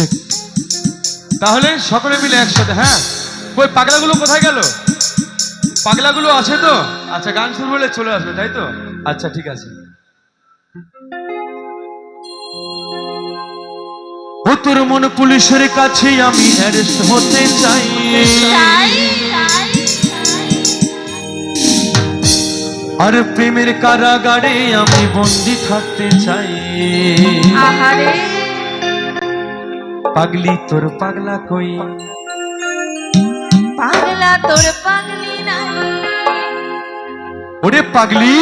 ঠিক তাহলে সকলে মিলে একসাথে হ্যাঁ? কই পাগলাগুলো কোথায় গেল? পাগলাগুলো আছে তো? আচ্ছা গান শুরু হলে চলে আসবে তাই তো? আচ্ছা ঠিক আছে। ও তোর মন পুলিশের কাছে আমি অ্যারেস্ট হতে চাই। আর প্রেমের কারাগারে আমি বন্দি থাকতে চাই। আহারে। পাগলি তোর পাগলা কই? পাগলা তোর পাগলি নাই। ওরে পাগলি!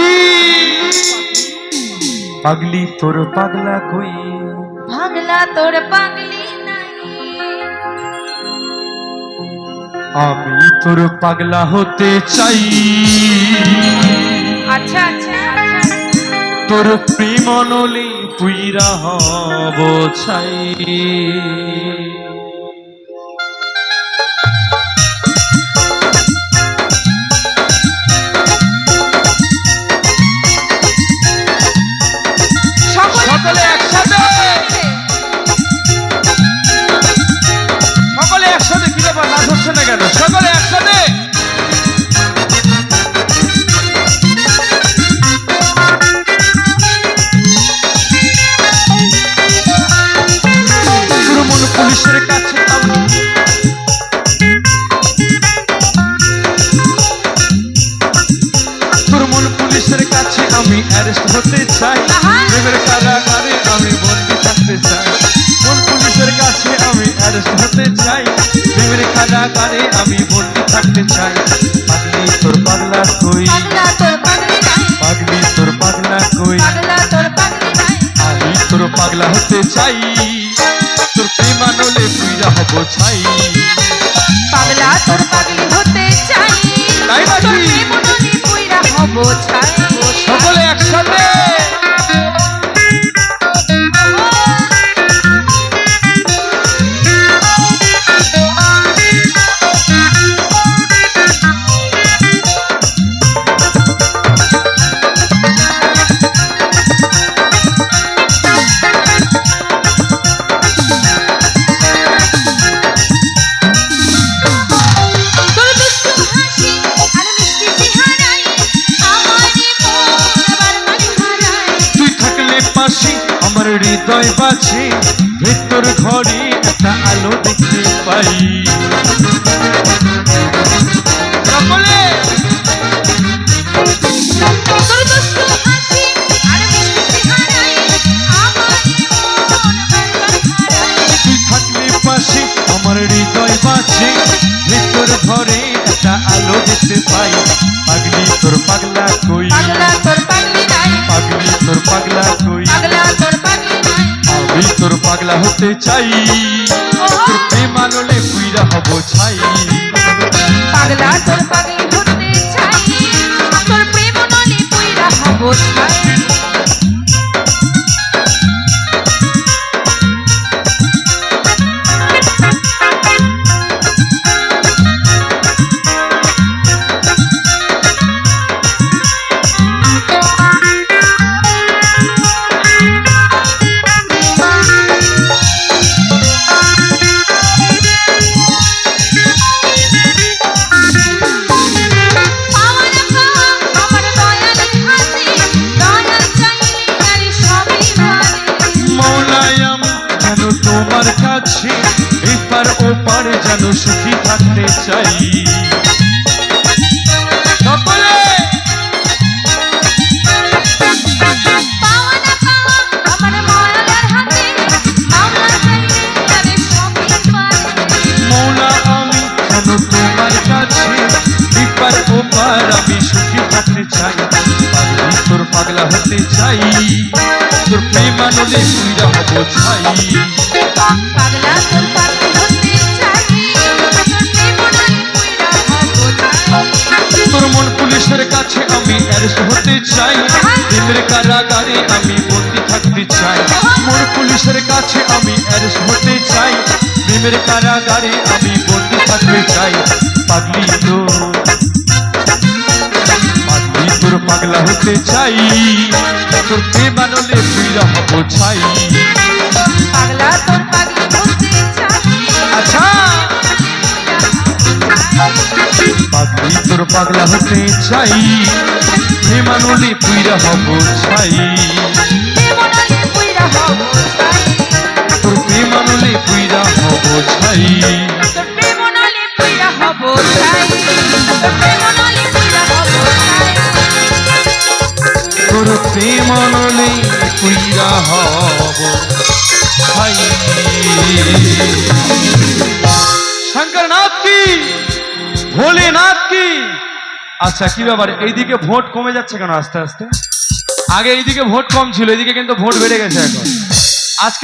পাগলি তোর পাগলা কই? পাগলা তোর পাগলি নাই। আমি তোর পাগলা হতে চাই। আচ্ছা আচ্ছা। তোর প্রেমনলি পুইরা হব ছাই। সকলে একসাথে আমি অ্যারেস্ট হতে চাই। প্রেমের কারাগারে আমি বন্দি থাকতে চাই। কোন পুলিশের কাছে আমি অ্যারেস্ট হতে চাই? প্রেমের কারাগারে আমি বন্দি থাকতে চাই। পাগলি তোর পাগলা কই? পাগলি তোর পাগলা কই? আমি তোর পাগলা হতে চাই। তোর প্রেমানলে পুইরা হব ছাই। পাগলা তোর পাগলি হতে চাই। তাই নাকি? পুইরা হব ছাই। পাশে আমার হৃদয় বাছে ভেতর ঘরে একটা আলো দেখতে পাই। আমারে হৃদয় বাছে ভেতর ঘরে একটা আলো দেখতে পাই। পাগলি তোর পাগলা কই? পাগলা তোর পাগলি নাই। পাগলি তোর পাগলা কই? তোর পাগলা হতে চাই। তোর আলোলে কুইরা হব ছাই। পাগলা, তোর পাগলি হতে চাই। তোর প্রেম আলোলে কুইরা হব ছাই। এপার ওপার যেন সুখী থাকতে চাই। ওপার আমি সুখী থাকতে চাই। তোর পাগলা হতে চাই। তোর প্রেমানলে পুইরা হব ছাই পাগলা তোর পাগলি মন পুলিশের কাছে আমি অ্যারেস্ট হতে চাই। প্রেমের কারাগারে আমি বন্দি থাকতে চাই। মোর পুলিশের কাছে আমি অ্যারেস্ট হতে চাই। প্রেমের কারাগারে আমি বন্দি থাকতে চাই। পাগলি তো পাগলি তোর পাগলা হতে চাই। তোর প্রেমানলে পুইরা হব ছাই। পাগলি হতে চাই। প্রেমনলে পুইরা হব ছাই তোর প্রেমানলি পুইরা হব ছাই তোর প্রেমনলে পুইরা হব ছাই ভোলেনাথ কি? আচ্ছা কি ব্যাপার? এইদিকে ভোট কমে যাচ্ছে কেন আস্তে আস্তে? আগে এইদিকে ভোট কম ছিল, এইদিকে কিন্তু ভোট বেড়ে গেছে এখন। আজকে